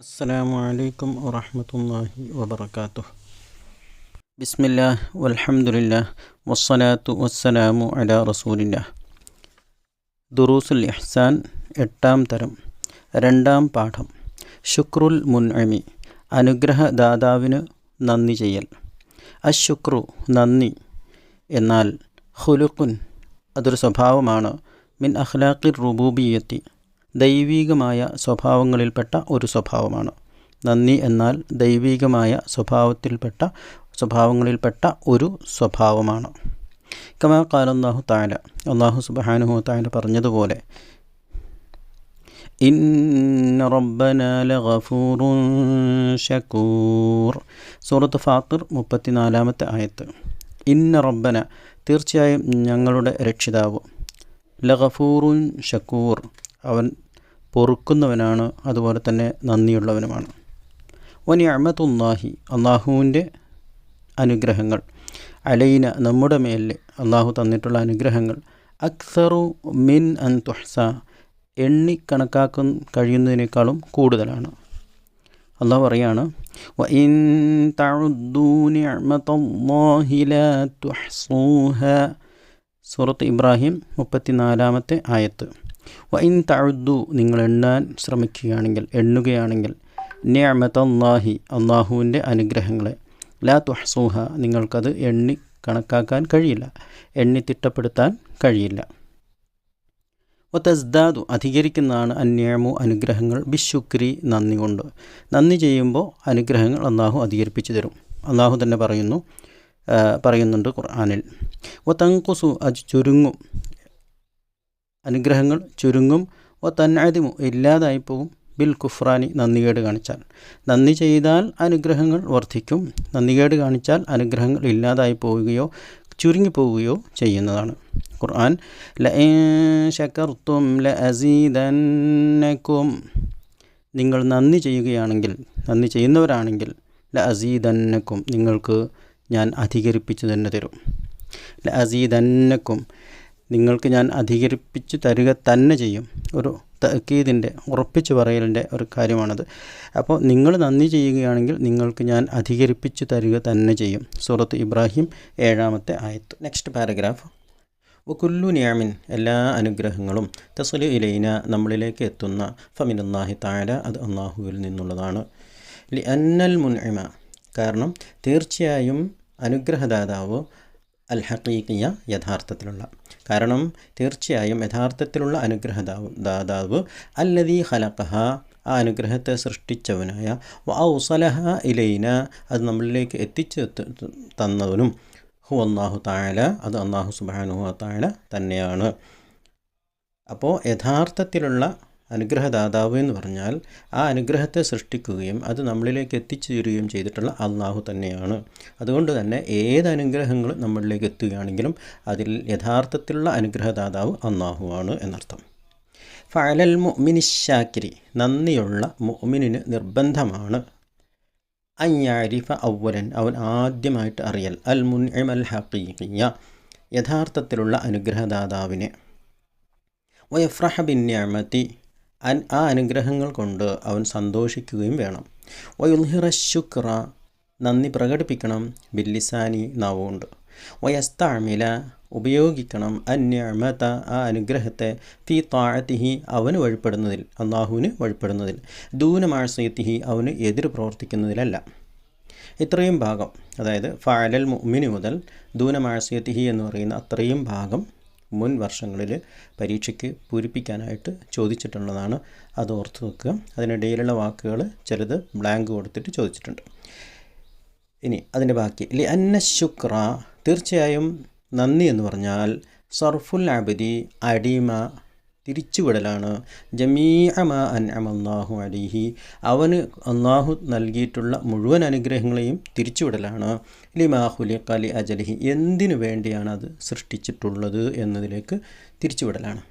അസ്സാം വലൈക്കും വറഹമത്തല്ലാഹി വബർക്കാത്തു ബിസ്മില്ലാ വൽഹമുല്ല വസ്സലാത്തു വസ്സലാമു അല റസൂലില്ല ദുറൂസുൽ ഇഹ്സാൻ എട്ടാം തരം രണ്ടാം പാഠം ശുക്രുൽ മുൻഅമി അനുഗ്രഹദാതാവിന് നന്ദി ചെയ്യൽ. അശുക്രു നന്ദി എന്നാൽ ഹുലുക്കുൻ അതൊരു സ്വഭാവമാണ്. മിൻ അഖ്ലാഖിർ റുബൂബിയത്തി ദൈവീകമായ സ്വഭാവങ്ങളിൽപ്പെട്ട ഒരു സ്വഭാവമാണ്. നന്ദി എന്നാൽ ദൈവീകമായ സ്വഭാവത്തിൽപ്പെട്ട സ്വഭാവങ്ങളിൽപ്പെട്ട ഒരു സ്വഭാവമാണ്. കമാ കാല അള്ളാഹു താല അള്ളാഹു സുബാനുഹു താല പറഞ്ഞതുപോലെ ലഗഫൂറുൻ സൂറത്ത് ഫാത്തിർ മുപ്പത്തിനാലാമത്തെ ആയത്ത് ഇന്ന റബ്ബന തീർച്ചയായും ഞങ്ങളുടെ രക്ഷിതാവ് ലഗഫൂറുൻ ഷക്കൂർ അവൻ പൊറുക്കുന്നവനാണ് അതുപോലെ തന്നെ നന്ദിയുള്ളവനുമാണ്. ഒനി അമത്തുല്ലാഹി അള്ളാഹുവിന്റെ അനുഗ്രഹങ്ങൾ. അലൈന നമ്മുടെ മേലിൽ അള്ളാഹു തന്നിട്ടുള്ള അനുഗ്രഹങ്ങൾ. അക്സറു മിൻ അൻ തുഹ്സ എണ്ണി കണക്കാക്കാൻ കഴിയുന്നതിനേക്കാളും കൂടുതലാണ്. അള്ളാഹു പറയാണ് സൂറത്ത് ഇബ്രാഹിം മുപ്പത്തിനാലാമത്തെ ആയത്ത്. വൈൻ തഴുദ്ദു നിങ്ങൾ എണ്ണാൻ ശ്രമിക്കുകയാണെങ്കിൽ എണ്ണുകയാണെങ്കിൽ നിയമത്തല്ലാഹി അള്ളാഹുവിന്റെ അനുഗ്രഹങ്ങളെ. ലാ തുഹസൂഹ നിങ്ങൾക്കത് എണ്ണി കണക്കാക്കാൻ കഴിയില്ല. എണ്ണി തിട്ടപ്പെടുത്താൻ കഴിയില്ല. ഒത്തസ്ദാദു അധികരിക്കുന്നതാണ് അന്യമു അനുഗ്രഹങ്ങൾ. ബിശുക്രി നന്ദി കൊണ്ട്. നന്ദി ചെയ്യുമ്പോൾ അനുഗ്രഹങ്ങൾ അള്ളാഹു അധികരിപ്പിച്ചു തരും. അള്ളാഹു തന്നെ പറയുന്നു പറയുന്നുണ്ട് ഖുർആാനിൽ. ഒ തങ്കുസു അത് ചുരുങ്ങും. അനുഗ്രഹങ്ങൾ ചുരുങ്ങും. ഒ തന്നാദിമു ഇല്ലാതായി പോകും ബിൽ കുഫ്രാനി നന്ദികേട് കാണിച്ചാൽ. നന്ദി ചെയ്താൽ അനുഗ്രഹങ്ങൾ വർദ്ധിക്കും. നന്ദികേട് കാണിച്ചാൽ അനുഗ്രഹങ്ങൾ ഇല്ലാതായി പോവുകയോ ചുരുങ്ങിപ്പോവുകയോ ചെയ്യുന്നതാണ്. ഖുർആൻ ല ശക്കർത്തും ല അസീദന്നക്കും നിങ്ങൾ നന്ദി ചെയ്യുകയാണെങ്കിൽ നന്ദി ചെയ്യുന്നവരാണെങ്കിൽ ല അസീദന്നക്കും നിങ്ങൾക്ക് ഞാൻ അധികരിപ്പിച്ചു തന്നെ തരും. ല അസീദന്നക്കും നിങ്ങൾക്ക് ഞാൻ അധികരിപ്പിച്ചു തരിക തന്നെ ചെയ്യും. ഒരു തക്കീതിന്റെ ഉറപ്പിച്ചു പറയലിന്റെ ഒരു കാര്യമാണത്. അപ്പോൾ നിങ്ങൾ നന്ദി ചെയ്യുകയാണെങ്കിൽ നിങ്ങൾക്ക് ഞാൻ അധികരിപ്പിച്ചു തരിക തന്നെ ചെയ്യും. സൂറത്ത് ഇബ്രാഹിം ഏഴാമത്തെ ആയത്ത്. നെക്സ്റ്റ് പാരഗ്രാഫ് വക്കുല്ലു നിയാമിൻ എല്ലാ അനുഗ്രഹങ്ങളും തസലു ഇലൈന നമ്മളിലേക്ക് എത്തുന്ന ഫമിനല്ലാഹി താര അത് അള്ളാഹുവിൽ നിന്നുള്ളതാണ്. ലി അന്നൽ മുൻഇമ. കാരണം തീർച്ചയായും അനുഗ്രഹദാതാവ് അൽ ഹക്കീക്കിയ യഥാർത്ഥത്തിലുള്ള. കാരണം തീർച്ചയായും യഥാർത്ഥത്തിലുള്ള അനുഗ്രഹദാവ് ദാതാവ് അല്ലതി ഹലക്കഹ ആ അനുഗ്രഹത്തെ സൃഷ്ടിച്ചവനായ വൗസലഹ ഇലൈന അത് നമ്മളിലേക്ക് എത്തിച്ച് തന്നവനും ഹു അള്ളാഹു താഴല അത് അള്ളാഹു സുബാനുഹു താഴല തന്നെയാണ്. അപ്പോൾ യഥാർത്ഥത്തിലുള്ള അനുഗ്രഹദാതാവ് എന്ന് പറഞ്ഞാൽ ആ അനുഗ്രഹത്തെ സൃഷ്ടിക്കുകയും അത് നമ്മളിലേക്ക് എത്തിച്ചു തരികയും ചെയ്തിട്ടുള്ള അള്ളാഹു തന്നെയാണ്. അതുകൊണ്ട് തന്നെ ഏത് അനുഗ്രഹങ്ങൾ നമ്മളിലേക്ക് എത്തുകയാണെങ്കിലും അതിൽ യഥാർത്ഥത്തിലുള്ള അനുഗ്രഹദാതാവ് അള്ളാഹുവാണ് എന്നർത്ഥം. ഫലൽ മുഅ്മിനിശാക്കിരി നന്ദിയുള്ള മുഅ്മിനിന് നിർബന്ധമാണ്. അയ്യാരിഫ ഔവലൻ അവൻ ആദ്യമായിട്ട് അറിയൽ. അൽ മുൻഇം അൽ ഹഖീഖിയ യഥാർത്ഥത്തിലുള്ള അനുഗ്രഹദാതാവിനെ. വയഫ്രഹ ബിൻ നിയമത്തി അൻ ആ അനുഗ്രഹങ്ങൾ കൊണ്ട് അവൻ സന്തോഷിക്കുകയും വേണം. വയുൽഹിറ ശുക്ര നന്ദി പ്രകടിപ്പിക്കണം ബില്ലിസാനി നാവുകൊണ്ട്. വയസ്താമില ഉപയോഗിക്കണം അന്യമത ആ അനുഗ്രഹത്തെ ഫി താഴത്തിഹി അവന് വഴിപ്പെടുന്നതിൽ അള്ളാഹുവിന് വഴിപ്പെടുന്നതിൽ ദൂനമാഴ്സയത്തിഹി അവന് എതിർ പ്രവർത്തിക്കുന്നതിലല്ല. ഇത്രയും ഭാഗം അതായത് ഫാലൽ മുഅ്മിനി മുതൽ ദൂനമാഴ്സയത്തിഹി എന്ന് പറയുന്ന അത്രയും ഭാഗം മുൻ വർഷങ്ങളിൽ പരീക്ഷയ്ക്ക് പൂരിപ്പിക്കാനായിട്ട് ചോദിച്ചിട്ടുള്ളതാണ്. അത് ഓർത്ത് വെക്കുക അതിനിടയിലുള്ള വാക്കുകൾ ചിലത് ബ്ലാങ്ക് കൊടുത്തിട്ട് ചോദിച്ചിട്ടുണ്ട്. ഇനി അതിന്റെ ബാക്കി. ലി അന്ന ശുക്ര. തീർച്ചയായും നന്ദി എന്ന് പറഞ്ഞാൽ സർഫുൽ അബദി അടിമ തിരിച്ചുവിടലാണ്. ജമീഅമ അൻ അമല്ലാഹു അലിഹി. അവന് അള്ളാഹു നൽകിയിട്ടുള്ള മുഴുവൻ അനുഗ്രഹങ്ങളെയും തിരിച്ചുവിടലാണ്. ലിമാഹുലി കലി അജലിഹി. എന്തിനു വേണ്ടിയാണ് അത് സൃഷ്ടിച്ചിട്ടുള്ളത് എന്നതിലേക്ക് തിരിച്ചുവിടലാണ്.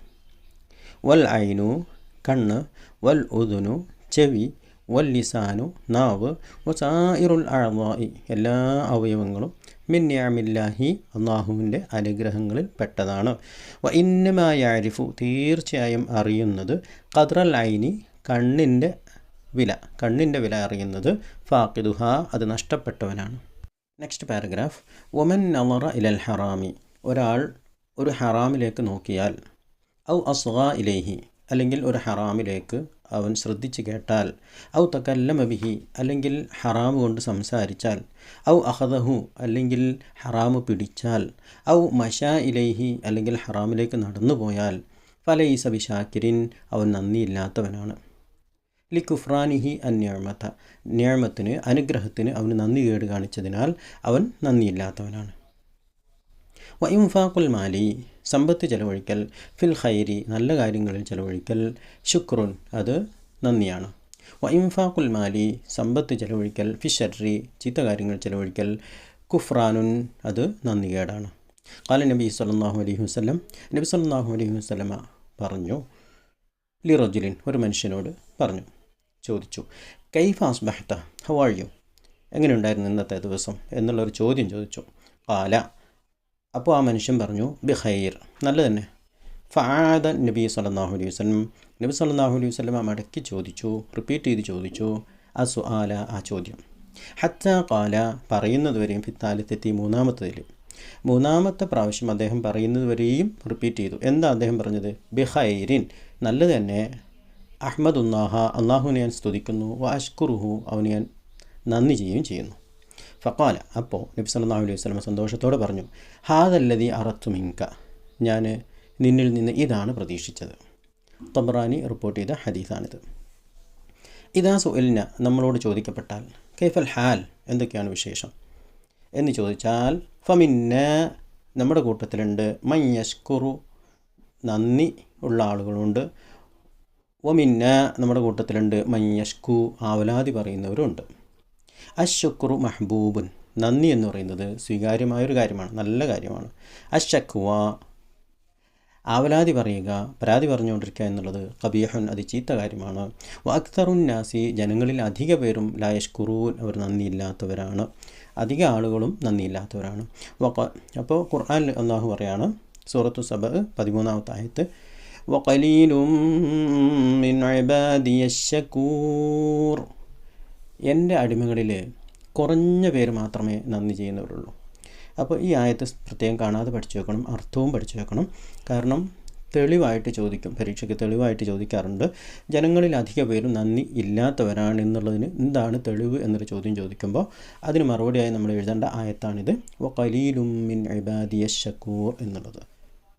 വൽ ഐനു കണ്ണ് വൽ ഉദുനു ചെവി വൽ ലിസാനു നാവ് വസായിറുൽ അഴവായി എല്ലാ അവയവങ്ങളും മിന്യാമില്ലാഹി അള്ളാഹുവിന്റെ അനുഗ്രഹങ്ങളിൽ പെട്ടതാണ്. വ ഇന്നമായ അരിഫു തീർച്ചയായും അറിയുന്നത് ഖദ്റൽ ഐനി കണ്ണിന്റെ വില. കണ്ണിന്റെ വില അറിയുന്നത് ഫാക്കിദുഹ അത് നഷ്ടപ്പെട്ടവനാണ്. നെക്സ്റ്റ് പാരഗ്രാഫ് ഒമൻ നവറ ഇലൽ ഹറാമി ഒരാൾ ഒരു ഹറാമിലേക്ക് നോക്കിയാൽ ഔ അസ്ഗ ഇലേഹി അല്ലെങ്കിൽ ഒരു ഹറാമിലേക്ക് അവൻ ശ്രദ്ധിച്ചു കേട്ടാൽ ഔ തക്കല്ലമ ബിഹി അല്ലെങ്കിൽ ഹറാമ് കൊണ്ട് സംസാരിച്ചാൽ ഔ അഹദഹു അല്ലെങ്കിൽ ഹറാമ് പിടിച്ചാൽ ഔ മഷാ ഇലൈഹി അല്ലെങ്കിൽ ഹറാമിലേക്ക് നടന്നു പോയാൽ ഫല ഫലൈസ ബിഷാക്കിരിൻ അവൻ നന്ദിയില്ലാത്തവനാണ്. ലി കുഫ്രാനിഹി അന്യാമത്ത ന്യാമത്തിന് അനുഗ്രഹത്തിന് അവന് നന്ദി കേട് കാണിച്ചതിനാൽ അവൻ നന്ദിയില്ലാത്തവനാണ്. വ ഇംഫാഖുൽ മാലി സമ്പത്ത് ചെലവഴിക്കൽ ഫിൽ ഖൈരി നല്ല കാര്യങ്ങളിൽ ചെലവഴിക്കൽ ശുക്രുൻ അത് നന്ദിയാണ്. വ ഇംഫാഖുൽ മാലി സമ്പത്ത് ചെലവഴിക്കൽ ഫിഷറി ചീത്ത കാര്യങ്ങൾ ചെലവഴിക്കൽ കുഫ്രാനുൻ അത് നന്ദികേടാണ്. കാല നബി സല്ലാഹു അലൈഹി വസ്ലം നബി സല്ലാഹു അലൈഹി വസ്ലമ പറഞ്ഞു ലിറോജുലിൻ ഒരു മനുഷ്യനോട് പറഞ്ഞു ചോദിച്ചു കൈഫ് അസ്ബഹത്ത ഹൗ ആർ യു? എങ്ങനെയുണ്ടായിരുന്നു ഇന്നത്തെ ദിവസം? എന്നുള്ളൊരു ചോദ്യം ചോദിച്ചു. കാല അപ്പോൾ ആ മനുഷ്യൻ പറഞ്ഞു ബിഹൈർ നല്ല തന്നെ. ഫാദ നബി സല്ലാഹു അലൈഹി വസ്ലം നബി സല്ലാഹു അലൈഹി വസ്ലം മടക്കി ചോദിച്ചു റിപ്പീറ്റ് ചെയ്ത് ചോദിച്ചു ആ സുആല ആ ചോദ്യം. ഹത്ത കാല പറയുന്നത് വരെയും ഫിത്താലത്തെത്തി മൂന്നാമത്തതിൽ. മൂന്നാമത്തെ പ്രാവശ്യം അദ്ദേഹം പറയുന്നത് വരെയും റിപ്പീറ്റ് ചെയ്തു. എന്താ അദ്ദേഹം പറഞ്ഞത്? ബിഹൈരിൻ നല്ലത് തന്നെ. അഹമ്മദ് ഉന്നാഹ അള്ളാഹുവിനെ ഞാൻ സ്തുതിക്കുന്നു. വാഷ്കുറുഹു അവന് ഞാൻ നന്ദി ചെയ്യുകയും ചെയ്യുന്നു. ഫക്കാല അപ്പോൾ നബി സല്ലാ അലൈഹി വസ്ലമ സന്തോഷത്തോടെ പറഞ്ഞു ഹാദല്ലതി അറത്തു മിങ്ക. ഞാൻ നിന്നിൽ നിന്ന് ഇതാണ് പ്രതീക്ഷിച്ചത്. തബ്രാനി റിപ്പോർട്ട് ചെയ്ത ഹദീസാണിത്. ഇതാ സുൽന നമ്മളോട് ചോദിക്കപ്പെട്ടാൽ കൈഫൽ ഹാൽ? എന്തൊക്കെയാണ് വിശേഷം? എന്ന് ചോദിച്ചാൽ ഫമിന്ന നമ്മുടെ കൂട്ടത്തിലുണ്ട്. മയ്യഷ്കുറു നന്ദി ഉള്ള ആളുകളുണ്ട്. ഒമിന്ന നമ്മുടെ കൂട്ടത്തിലുണ്ട്. മയ്യഷ്കു ആവലാതി പറയുന്നവരുണ്ട്. അശുക്രു മഹബൂബുൻ. നന്ദി എന്ന് പറയുന്നത് സ്വീകാര്യമായൊരു കാര്യമാണ് നല്ല കാര്യമാണ്. അശക്വ ആവലാതി പറയുക പരാതി പറഞ്ഞുകൊണ്ടിരിക്കുക എന്നുള്ളത് കബീഹുൻ അത് ചീത്ത കാര്യമാണ്. വാക്തറുൻ നാസി ജനങ്ങളിൽ അധിക പേരും ലായഷ്കുറൂൻ അവർ നന്ദിയില്ലാത്തവരാണ്. അധിക ആളുകളും നന്ദിയില്ലാത്തവരാണ്. അപ്പോൾ ഖുർആൻ അള്ളാഹു പറയാണ് സൂറത്തു സബ പതിമൂന്നാമത്തെ ആയത്ത് ഇബാദിയ ശക്കൂർ എന്റെ അടിമകളിൽ കുറഞ്ഞ പേര് മാത്രമേ നന്ദി ചെയ്യുന്നവരുള്ളൂ. അപ്പോൾ ഈ ആയത്ത് പ്രത്യേകം കാണാതെ പഠിച്ചു വെക്കണം അർത്ഥവും പഠിച്ചു വെക്കണം. കാരണം തെളിവായിട്ട് ചോദിക്കും പരീക്ഷയ്ക്ക് തെളിവായിട്ട് ചോദിക്കാറുണ്ട്. ജനങ്ങളിൽ അധിക പേരും നന്ദി ഇല്ലാത്തവരാണ് എന്നുള്ളതിന് എന്താണ് തെളിവ് എന്നൊരു ചോദ്യം ചോദിക്കുമ്പോൾ അതിന് മറുപടിയായി നമ്മൾ എഴുതേണ്ട ആയത്താണിത്. വക്കലീലും മിൻ ഇബാദിയ എന്നുള്ളത്.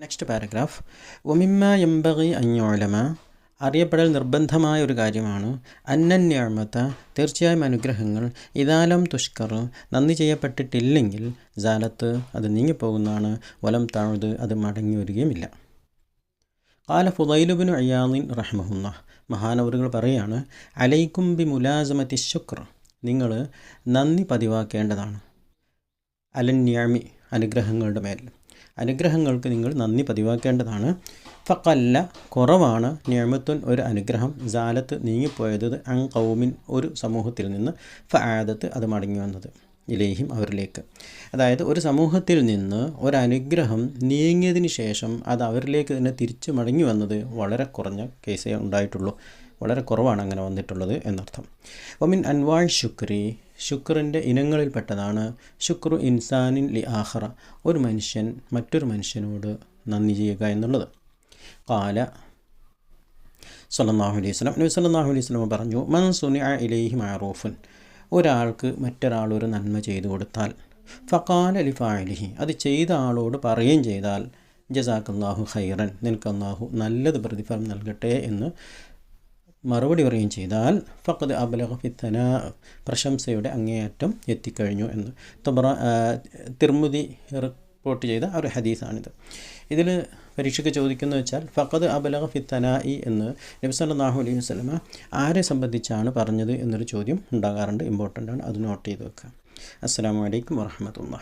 നെക്സ്റ്റ് പാരഗ്രാഫ് ഒമിമ്മ എംബകി അഞ്ഞോളമ അറിയപ്പെടൽ നിർബന്ധമായ ഒരു കാര്യമാണ്. അന്നന്യാമത്ത തീർച്ചയായും അനുഗ്രഹങ്ങൾ. ഇതാലം തുഷ്കർ നന്ദി ചെയ്യപ്പെട്ടിട്ടില്ലെങ്കിൽ ജാലത്ത് അത് നീങ്ങിപ്പോകുന്നതാണ്. വലം താഴ്ത് അത് മടങ്ങി വരികയുമില്ല. കാല ഫുദൈലുബിനു അയ്യാദിൻ റഹ്മഹുന്ന മഹാനവറുകൾ പറയാണ് അലൈക്കും ബി മുലാസമത്തി ശുക്ർ. നിങ്ങൾ നന്ദി പതിവാക്കേണ്ടതാണ്. അലന്യാമി അനുഗ്രഹങ്ങളുടെ മേൽ. അനുഗ്രഹങ്ങൾക്ക് നിങ്ങൾ നന്ദി പതിവാക്കേണ്ടതാണ്. ഫക്കല്ല കുറവാണ്. ഞമത്തുൻ ഒരു അനുഗ്രഹം. ജാലത്ത് നീങ്ങിപ്പോയത് അൻ കൗമിൻ ഒരു സമൂഹത്തിൽ നിന്ന്. ഫാദത്ത് അത് മടങ്ങി വന്നത്. ഇലേഹിം അവരിലേക്ക്. അതായത് ഒരു സമൂഹത്തിൽ നിന്ന് ഒരനുഗ്രഹം നീങ്ങിയതിന് ശേഷം അത് അവരിലേക്ക് തന്നെ തിരിച്ചു മടങ്ങി വന്നത് വളരെ കുറഞ്ഞ കേസേ ഉണ്ടായിട്ടുള്ളൂ. വളരെ കുറവാണ് അങ്ങനെ വന്നിട്ടുള്ളത് എന്നർത്ഥം. ഒമിൻ അൻവാൾ ശുക്രി ശുക്രിന്റെ ഇനങ്ങളിൽപ്പെട്ടതാണ്. ശുക്രു ഇൻസാനിൻ ലി ആഹ്റ ഒരു മനുഷ്യൻ മറ്റൊരു മനുഷ്യനോട് നന്ദി ചെയ്യുക എന്നുള്ളത്. കാല സല്ലല്ലാഹു അലൈഹി സ്വലം നബി സല്ലാഹു അലൈഹി വസല്ലം പറഞ്ഞു മൻ സുനിഅ ഇലൈഹി മാറൂഫുൻ ഒരാൾക്ക് മറ്റൊരാൾ ഒരു നന്മ ചെയ്തു കൊടുത്താൽ ഫക്കാല അലി ഫാലിഹി അത് ചെയ്ത ആളോട് പറയുകയും ചെയ്താൽ ജസാഖല്ലാഹു ഖൈറൻ. നിനക്ക് അള്ളാഹു നല്ലത് പ്രതിഫലം നൽകട്ടെ എന്ന് മറുപടി പറയുകയും ചെയ്താൽ ഫക്കത് അബലഹ ഫിത്തന പ്രശംസയുടെ അങ്ങേയറ്റം എത്തിക്കഴിഞ്ഞു എന്ന്. തബറ തിർമുതി റിപ്പോർട്ട് ചെയ്ത ഒരു ഹദീസാണിത്. ഇതിൽ പരീക്ഷയ്ക്ക് ചോദിക്കുന്നത് വെച്ചാൽ ഫക്കത് അബലഹ ഫിത്തനായി എന്ന് നബി സല്ലല്ലാഹു അലൈഹി വസ്ലമ ആരെ സംബന്ധിച്ചാണ് പറഞ്ഞത് എന്നൊരു ചോദ്യം ഉണ്ടാകാറുണ്ട് ഇമ്പോർട്ടന്റ് ആണ് അത് നോട്ട് ചെയ്ത് വെക്കുക. അസ്സാം വലൈക്കും വാഹമത്തുള്ള